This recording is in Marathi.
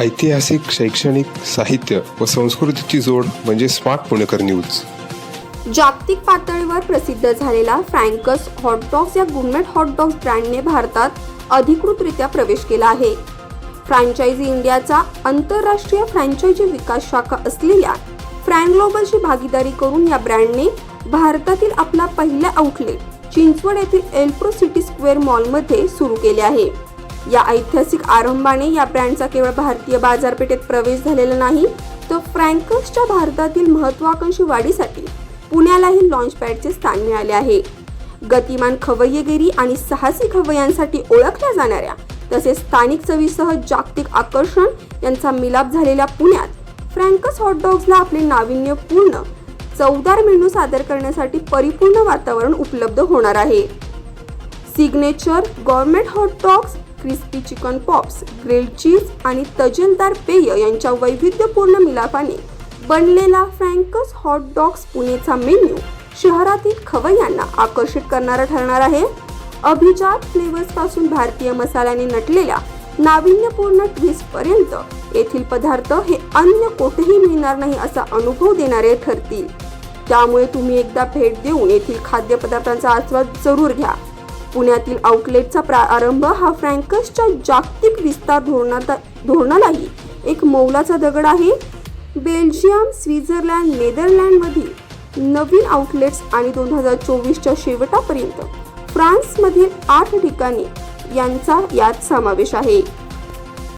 ऐतिहासिक शैक्षणिक साहित्य व संस्कृतीची जोड म्हणजे स्मार्ट पुणेकर न्यूज. जागतिक पातळीवर प्रसिद्ध झालेला फ्रँकस हॉटडॉग्स या गुरमेट हॉटडॉग्स ब्रँडने भारतात अधिकृतरित्या प्रवेश केला आहे. फ्रँचायझी इंडियाचा आंतरराष्ट्रीय फ्रँचायझी विकास शाखा असलेल्या फ्रँक ग्लोबलशी भागीदारी करून या ब्रँडने भारतातील आपला पहिला आउटलेट चिंचवड येथील एल्प्रो सिटी स्क्वेअर मॉलमध्ये सुरू केले आहे. या ऐतिहासिक आरंभाने या ब्रँडचा केवळ भारतीय बाजारपेठेत प्रवेश झालेला नाही तर फ्रँकसच्या भारतातील महत्वाकांक्षी वाढीसाठी पुण्यालाही लॉन्च पॅडचे स्थान मिळाले आहे. गतिमान खवय्यगिरी आणि साहसी खवय्यांसाठी ओळखल्या जाणाऱ्या तसेच स्थानिक चवीसह जागतिक आकर्षण यांचा मिलाप झालेल्या पुण्यात फ्रँकस हॉटडॉग्सला आपले नाविन्यपूर्ण चवदार मेनू सादर करण्यासाठी परिपूर्ण वातावरण उपलब्ध होणार आहे. Signature gourmet hot dogs crispy chicken pops grilled cheese आणि तजेलदार पेय यांच्या वैविध्यपूर्ण मिलापाने बनलेला फ्रँकस हॉट डॉग्स पुणेचा मेन्यू शहरातील खवय्यांना आकर्षित करणारा ठरणार आहे. अभिजात फ्लेवर्सपासून भारतीय मसाल्याने नटलेल्या नाविन्यपूर्ण ट्विस्ट पर्यंत येथील पदार्थ हे अन्य कोठेही मिळणार नाही असा अनुभव देणारे ठरतील. त्यामुळे तुम्ही एकदा भेट देऊन येथील खाद्यपदार्थांचा आस्वाद जरूर घ्या. पुण्यातील आउटलेटचा प्रारंभ हा फ्रँकसच्या जागतिक विस्तार धोरणात धोरणालाही एक मौलाचा दगड आहे. बेल्जियम स्वित्झर्लंड नेदरलँडमधील नवीन आउटलेट्स आणि दोन हजार चोवीसच्या शेवटापर्यंत फ्रान्समधील आठ ठिकाणी यांचा यात समावेश आहे.